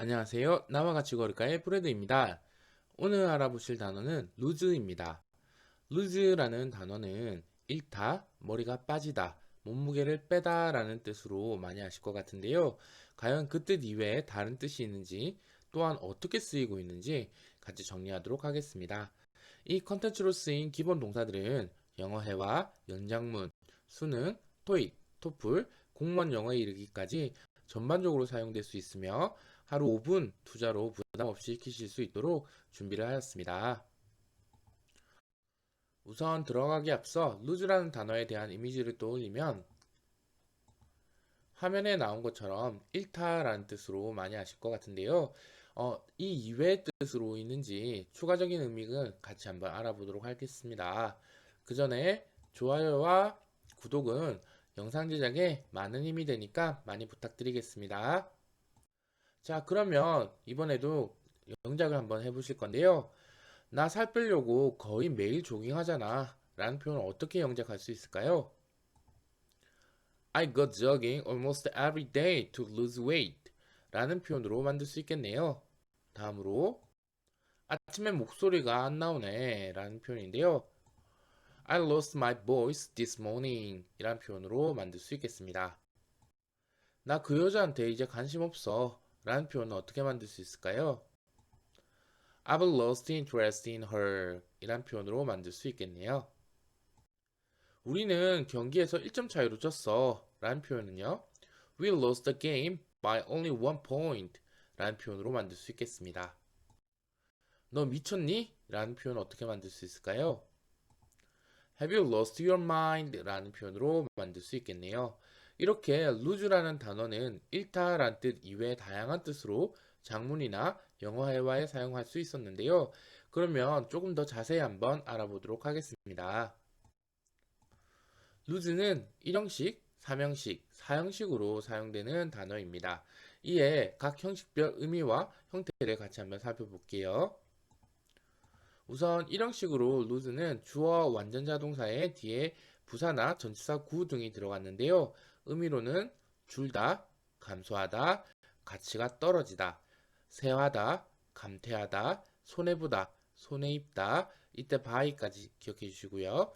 안녕하세요. 나와 같이 걸을까의 브레드입니다. 오늘 알아보실 단어는 루즈입니다. 루즈라는 단어는 잃다, 머리가 빠지다, 몸무게를 빼다 라는 뜻으로 많이 아실 것 같은데요. 과연 그 뜻 이외에 다른 뜻이 있는지 또한 어떻게 쓰이고 있는지 같이 정리하도록 하겠습니다. 이 컨텐츠로 쓰인 기본 동사들은 영어 회화, 연장문, 수능, 토익, 토플, 공무원 영어에 이르기까지 전반적으로 사용될 수 있으며 하루 5분 투자로 부담 없이 익히실 수 있도록 준비를 하였습니다. 우선 들어가기 앞서 루즈라는 단어에 대한 이미지를 떠올리면 화면에 나온 것처럼 잃다라는 뜻으로 많이 아실 것 같은데요. 어, 이 이외의 뜻으로 있는지 추가적인 의미를 같이 한번 알아보도록 하겠습니다. 그 전에 좋아요와 구독은 영상 제작에 많은 힘이 되니까 많이 부탁드리겠습니다. 자, 그러면 이번에도 영작을 한번 해보실 건데요. 나 살 빼려고 거의 매일 조깅하잖아. 라는 표현을 어떻게 영작할 수 있을까요? I go jogging almost every day to lose weight. 라는 표현으로 만들 수 있겠네요. 다음으로 아침에 목소리가 안 나오네. 라는 표현인데요. I lost my voice this morning. 이라는 표현으로 만들 수 있겠습니다. 나 그 여자한테 이제 관심 없어. 라는 표현은 어떻게 만들 수 있을까요? I've lost interest in her 이란 표현으로 만들 수 있겠네요. 우리는 경기에서 1점 차이로 졌어 라는 표현은요. We lost the game by only one point 라는 표현으로 만들 수 있겠습니다. 너 미쳤니? 라는 표현 어떻게 만들 수 있을까요? Have you lost your mind? 라는 표현으로 만들 수 있겠네요. 이렇게 lose라는 단어는 잃다라는 뜻 이외의 다양한 뜻으로 장문이나 영어 회화에 사용할 수 있었는데요. 그러면 조금 더 자세히 한번 알아보도록 하겠습니다. lose는 1형식, 3형식, 4형식으로 사용되는 단어입니다. 이에 각 형식별 의미와 형태를 같이 한번 살펴볼게요. 우선 1형식으로 lose는 주어 완전자 동사의 뒤에 부사나 전치사 구 등이 들어갔는데요. 의미로는 줄다, 감소하다, 가치가 떨어지다, 세하다, 감퇴하다, 손해보다, 손해입다, 이때 바이까지 기억해 주시고요.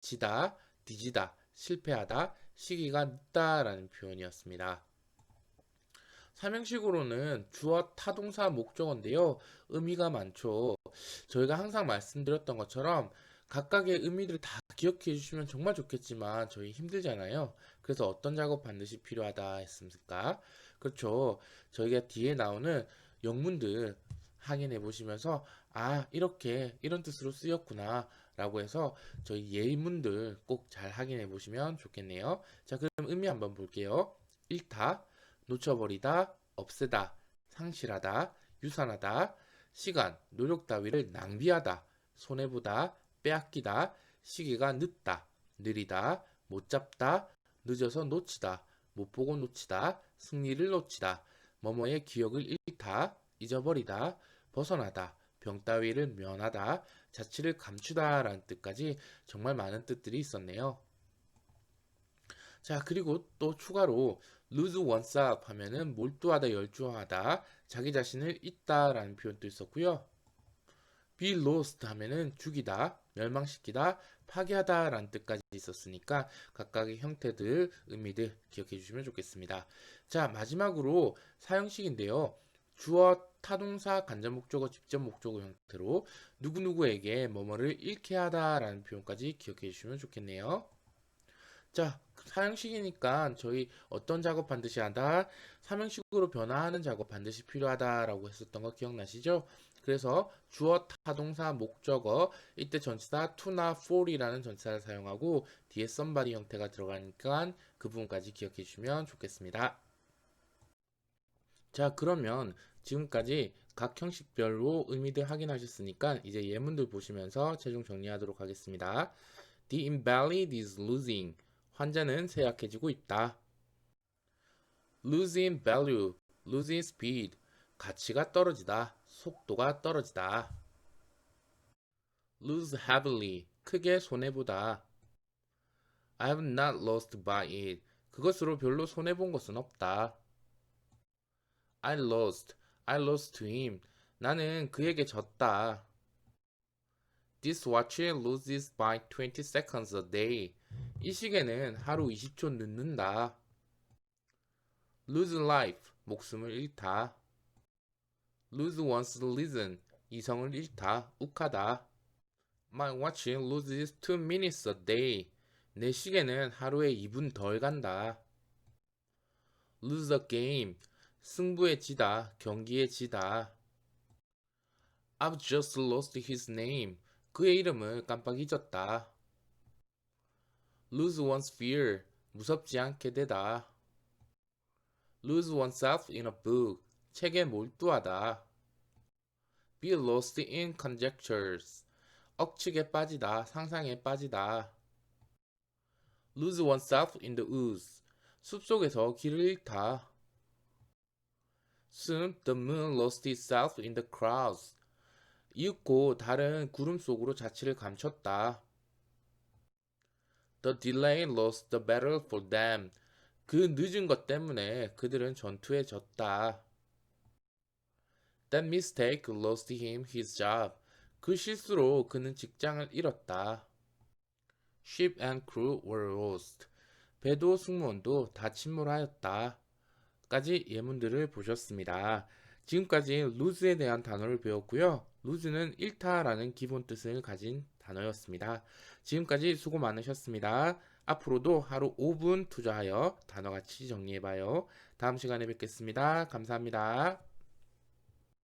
지다, 뒤지다, 실패하다, 시기가 늦다라는 표현이었습니다. 삼형식으로는 주어 타동사 목적어인데요. 의미가 많죠. 저희가 항상 말씀드렸던 것처럼 각각의 의미들을 다 기억해 주시면 정말 좋겠지만 저희 힘들잖아요. 그래서 어떤 작업 반드시 필요하다 했습니까? 그렇죠. 저희가 뒤에 나오는 영문들 확인해 보시면서 아 이렇게 이런 뜻으로 쓰였구나 라고 해서 저희 예문들 꼭 잘 확인해 보시면 좋겠네요. 자 그럼 의미 한번 볼게요. 잃다, 놓쳐버리다, 없애다, 상실하다, 유산하다, 시간, 노력 따위를 낭비하다, 손해보다, 빼앗기다, 시기가 늦다, 느리다, 못 잡다, 늦어서 놓치다, 못 보고 놓치다, 승리를 놓치다, 뭐뭐의 기억을 잃다, 잊어버리다, 벗어나다, 병 따위를 면하다, 자취를 감추다 라는 뜻까지 정말 많은 뜻들이 있었네요. 자, 그리고 또 추가로 lose oneself 하면은 몰두하다, 열중하다, 자기 자신을 잊다 라는 표현도 있었고요. be lost 하면은 죽이다, 멸망시키다, 파괴하다 라는 뜻까지 있었으니까 각각의 형태들, 의미들 기억해 주시면 좋겠습니다. 자, 마지막으로 사형식인데요. 주어, 타동사, 간접 목적어, 직접 목적어 형태로 누구누구에게 뭐뭐를 잃게 하다 라는 표현까지 기억해 주시면 좋겠네요. 자, 사형식이니까 저희 어떤 작업 반드시 하다, 삼형식으로 변화하는 작업 반드시 필요하다라고 했었던 거 기억나시죠? 그래서 주어, 타동사, 목적어, 이때 전치사 to나 for이라는 전치사를 사용하고 뒤에 somebody 형태가 들어가니까 그 부분까지 기억해 주시면 좋겠습니다. 자, 그러면 지금까지 각 형식별로 의미들 확인하셨으니까 이제 예문들 보시면서 최종 정리하도록 하겠습니다. The invalid is losing. 환자는 쇠약해지고 있다. losing value, losing speed. 가치가 떨어지다, 속도가 떨어지다. lose heavily. 크게 손해보다. I have not lost by it. 그것으로 별로 손해본 것은 없다. I lost. I lost to him. 나는 그에게 졌다. This watch loses by 20 seconds a day. 이 시계는 하루 20초 늦는다. lose life, 목숨을 잃다. lose one's reason, 이성을 잃다, 욱하다. My watch loses 2 minutes a day. 내 시계는 하루에 2분 덜 간다. lose a game, 승부에 지다, 경기에 지다. I've just lost his name. 그의 이름을 깜빡 잊었다. Lose one's fear, 무섭지 않게 되다. lose oneself in a book, 책에 몰두하다. be lost in conjectures, 억측에 빠지다, 상상에 빠지다. lose oneself in the woods, 숲속에서 길을 잃다. Soon the moon lost itself in the clouds. 이윽고 달은 구름 속으로 자취를 감췄다. The delay lost the battle for them. 그 늦은 것 때문에 그들은 전투에 졌다. That mistake lost him his job. 그 실수로 그는 직장을 잃었다. Ship and crew were lost. 배도 승무원도 다 침몰하였다. 까지 예문들을 보셨습니다. 지금까지 루즈에 대한 단어를 배웠고요. 루즈는 잃다라는 기본 뜻을 가진 단어였습니다. 지금까지 수고 많으셨습니다. 앞으로도 하루 5분 투자하여 단어 같이 정리해봐요. 다음 시간에 뵙겠습니다. 감사합니다.